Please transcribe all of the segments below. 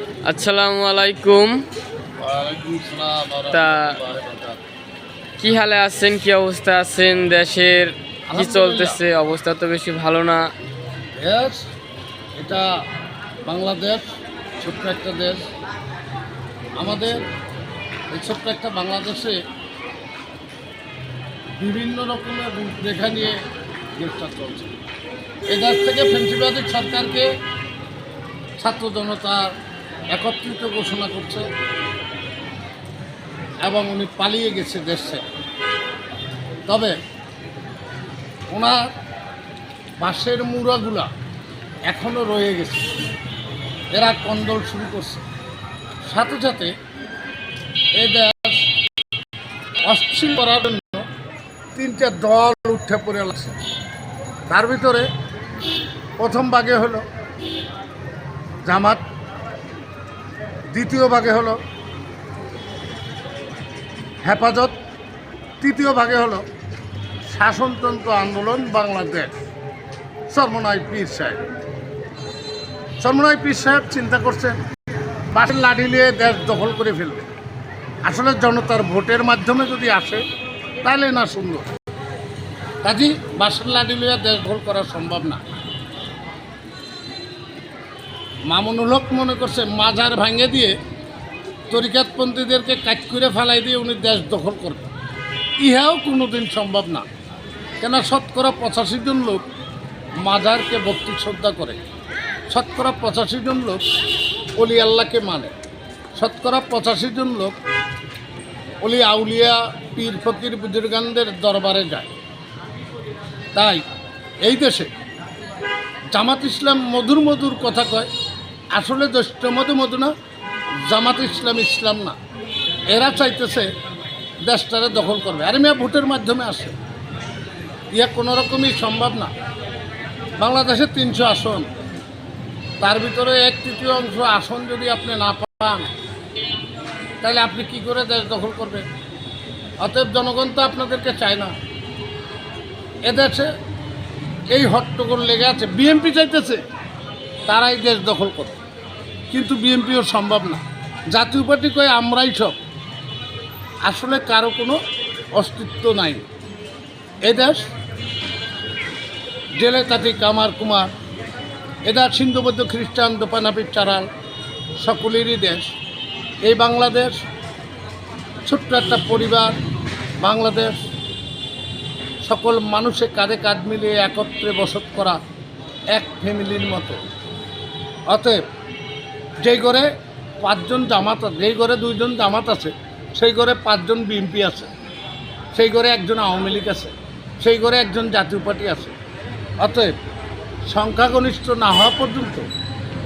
আসসালামু আলাইকুম। তা-। কি হালে আছেন কি অবস্থা আছেন? দেশের কি চলতেছে? অবস্থা তো বেশি ভালো না। দেশ এটা বাংলাদেশ ছোট্ট একটা দেশ। আমাদের এই ছোট্ট একটা বাংলাদেশে বিভিন্ন রকমের রূপরেখা নিয়ে দেশটা চলছে। এই দেশ থেকে ফেন্সিবাদী সরকারকে ছাত্র জনতা একত্রিত ঘোষণা করছে এবং উনি পালিয়ে গেছে দেশ তবে ওনার বাঁশের মুড়াগুলা এখনও রয়ে গেছে। এরা কন্দল শুরু করছে। সাথে সাথে এই দেশ অস্থির করার জন্য তিনটে দল উঠে পড়ে লাগছে তার ভিতরে প্রথম ভাগে হলো জামাত দ্বিতীয় ভাগে হলো হেফাজত, তৃতীয় ভাগে হলো শাসনতন্ত্র আন্দোলন বাংলাদেশ। সর্বনয় পীর সাহেব। সর্বনয় পীর সাহেব চিন্তা করছেন বাসের লাঠি নিয়ে দেশ দখল করে ফেলবে। আসলে জনতার ভোটের মাধ্যমে যদি আসে, তাহলে না সুন্দর। কাজী বাসের লাঠি নিয়ে দেশ দখল করা সম্ভব না। মামুনুল হক মনে করছে মাজার ভাঙে দিয়ে তরিকাতপন্থীদেরকে কাজ করে ফেলাই দিয়ে উনি দেশ দখল করবে। ইহাও কোনোদিন সম্ভব না। কেন শতকরা পঁচাশি জন লোক মাজারকে ভক্তি শ্রদ্ধা করে। শতকরা পঁচাশি জন লোক অলি আল্লাহকে মানে। শতকরা পঁচাশি জন লোক অলি আউলিয়া পীর ফকির বুজুর্গানদের দরবারে যায়। তাই এই দেশে জামাত ইসলাম মধুর মধুর কথা কয়। আসলে জ্যৈষ্ঠ মধু না জামাত ইসলাম ইসলাম না। এরা চাইতেছে দেশটারে দখল করবে। আর মেয়া, ভোটের মাধ্যমে আসে। ইয়া কোনো রকমই সম্ভব না। বাংলাদেশে তিনশো আসন। তার ভিতরে এক তৃতীয় অংশ আসন যদি আপনি না পান, তাহলে আপনি কি করে দেশ দখল করবেন? অতএব জনগণ তো আপনাদেরকে চায় না। এদেশে এই হট্টগোল লেগে আছে। বিএনপি চাইতেছে তারাই দেশ দখল করবে কিন্তু বিএনপিও সম্ভব না। জাতীয় পার্টি কয়ে, আমরাই সব। আসলে কারও কোনো অস্তিত্ব নাই। এ দেশ, জেলে তাঁতি কামার কুমার এদা সিন্ধুবদ্ধ খ্রিস্টান দোপানাপির চারাল, সকলেরই দেশ। এই বাংলাদেশ, ছোট্ট একটা পরিবার, বাংলাদেশ, সকল মানুষে কাঁধে কাঁধ মিলিয়ে একত্রে বসত করা এক ফ্যামিলির মতো। অতএব যেই ঘরে পাঁচজন জামাত আছে, যেই ঘরে দুইজন জামাত আছে, সেই ঘরে পাঁচজন বিএনপি আছে, সেই ঘরে একজন আওয়ামী লীগ আছে, সেই ঘরে একজন জাতীয় পার্টি আছে। অতএব সংখ্যাগনিষ্ঠ না হওয়া পর্যন্ত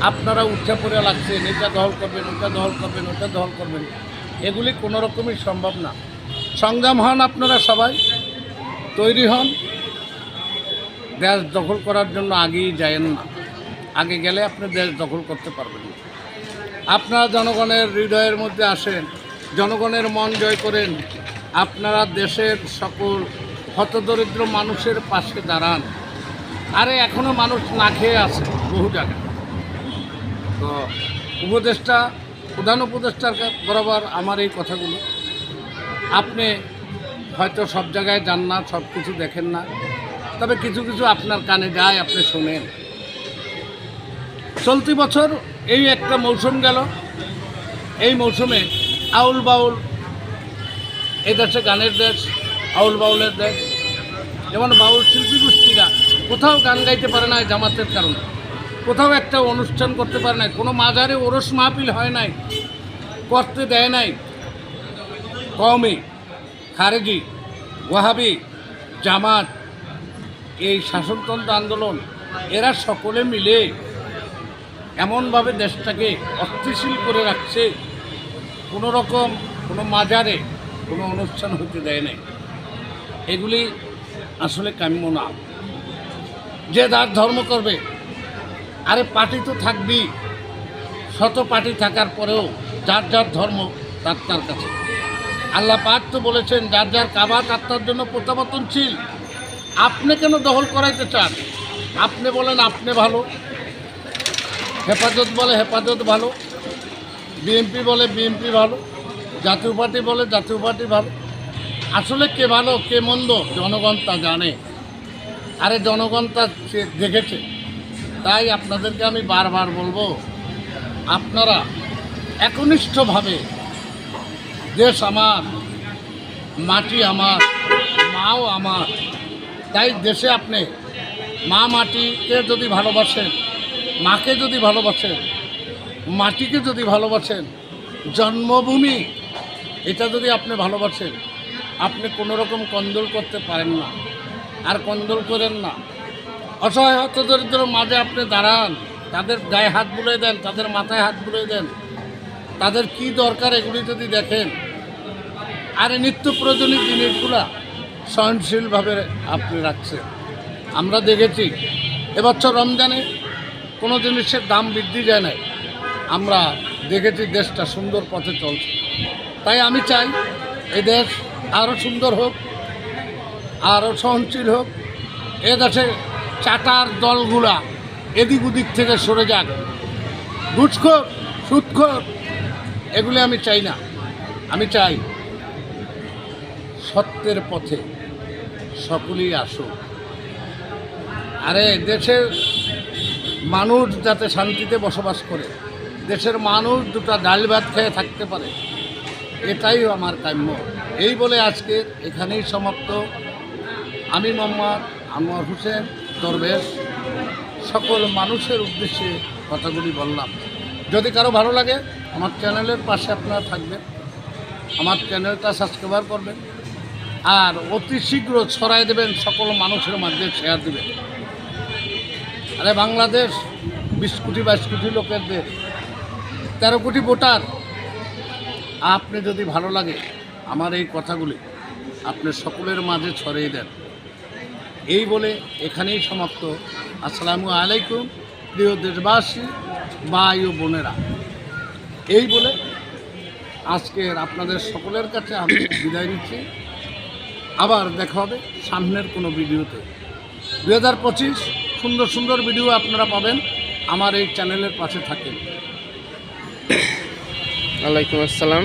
আপনারা উঠে পড়ে লাগছেন, এটা দখল করবেন, ওটা দখল করবেন, ওটা দখল করবেন। এগুলি কোনো রকমই সম্ভব না। সংগ্রাম হন আপনারা সবাই, তৈরি হন। দেশ দখল করার জন্য আগেই যায়েন না। আগে গেলে আপনি দেশ দখল করতে পারবেন না। আপনারা জনগণের হৃদয়ের মধ্যে আসেন, জনগণের মন জয় করেন, আপনারা দেশের সকল হতদরিদ্র মানুষের পাশে দাঁড়ান। আরে এখনও মানুষ না খেয়ে আছে বহু জায়গায়। তো উপদেষ্টা, প্রধান উপদেষ্টার বরাবর আমার এই কথাগুলো। আপনি হয়তো সব জায়গায় যান না, সব কিছু দেখেন না। তবে কিছু কিছু আপনার কানে যায়, আপনি শোনেন। চলতি বছর এই একটা মৌসুম গেল। এই মৌসুমে আউল বাউল এই দেশে গানের দেশ, আউল বাউলের দেশ, যেমন বাউল শিল্পী গোষ্ঠীরা কোথাও গান গাইতে পারে না জামাতের কারণে। কোথাও একটা অনুষ্ঠান করতে পারে নাই কোনো মাজারে ওরস মাহফিল হয় নাই, করতে দেয় নাই। কমই খারেজি, ওয়াহাবি, জামাত, এই শাসনতন্ত্র আন্দোলন, এরা সকলে মিলে এমনভাবে দেশটাকে অস্থিশীল করে রাখছে, কোনো রকম, কোনো মাজারে কোনো অনুষ্ঠান হতে দেয় নাই। এগুলি আসলে কাম্য না। যে যার ধর্ম করবে, আরে পার্টি তো থাকবেই, শত পার্টি থাকার পরেও যার যার ধর্ম তার তার কাছে। আল্লাহ পাক তো বলেছেন, যার যার কাবা তার তার জন্য প্রত্যাবর্তনশীল আপনি কেন দখল করাইতে চান? আপনি বলেন, আপনি ভালো। হেফাজত বলে হেফাজত ভালো। বিএনপি বলে বিএনপি ভালো। জাতীয় পার্টি বলে জাতীয় পার্টি ভালো। আসলে কে ভালো, কে মন্দ, জনগণ তা জানে। আরে জনগণ তা দেখেছে। তাই আপনাদেরকে আমি বারবার বলব, আপনারা একনিষ্ঠভাবে, দেশ আমার, মাটি আমার, মাও আমার, তাই দেশে আপনি মা মাটিকে যদি ভালোবাসেন মাকে যদি ভালোবাসেন, মাটিকে যদি ভালোবাসেন, জন্মভূমি, এটা যদি আপনি ভালোবাসেন, আপনি কোনো রকম কন্দল করতে পারেন না। আর কন্দল করেন না। অসহায় হত দরিদ্র মাঝে আপনি দাঁড়ান, তাদের গায়ে হাত বুলিয়ে দেন, তাদের মাথায় হাত বুলিয়ে দেন। তাদের কি দরকার এগুলি যদি দেখেন। আর নিত্য প্রয়োজনীয় জিনিসগুলা সহনশীলভাবে আপনি রাখছেন। আমরা দেখেছি, এবছর রমজানে কোনো জিনিসের দাম বৃদ্ধি যায় নাই। আমরা দেখেছি দেশটা সুন্দর পথে চলছে। তাই আমি চাই এই দেশ আরও সুন্দর হোক আরও সহনশীল হোক। এ দেশে চাটার দলগুলা এদিক ওদিক থেকে সরে যাক। ঘুষখোর, সুদখোর, এগুলি আমি চাই না। আমি চাই সত্যের পথে সকলেই আসুক। আরে দেশের মানুষ যাতে শান্তিতে বসবাস করে, দেশের মানুষ দুটা ডাল ভাত খেয়ে থাকতে পারে, এটাই আমার কাম্য। এই বলে আজকে এখানেই সমাপ্ত। আমি মোহাম্মদ আনোয়ার হোসেন দরবেশ। সকল মানুষের উদ্দেশ্যে কথাগুলি বললাম। যদি কারও ভালো লাগে, আমার চ্যানেলের পাশে আপনারা থাকবেন, আমার চ্যানেলটা সাবস্ক্রাইবার করবেন, আর অতি শীঘ্র ছড়াই দেবেন, সকল মানুষের মধ্যে শেয়ার দেবেন। আরে বাংলাদেশ, বিশ কোটি, বাইশ কোটি লোকের দেশ, তেরো কোটি ভোটার। আপনি যদি ভালো লাগে আমার এই কথাগুলি আপনি সকলের মাঝে ছড়িয়ে দেন। এই বলে এখানেই সমাপ্ত। আসসালামু আলাইকুম, প্রিয় দেশবাসী, ভাই ও বোনেরা। এই বলে আজকের আপনাদের সকলের কাছে আমি বিদায় নিচ্ছি। আবার দেখা হবে সামনের কোনো ভিডিওতে। দু হাজার পঁচিশ সুন্দর সুন্দর ভিডিও আপনারা পাবেন। আমার এই চ্যানেলের পাশে থাকেন। ওয়ালাইকুম আসসালাম।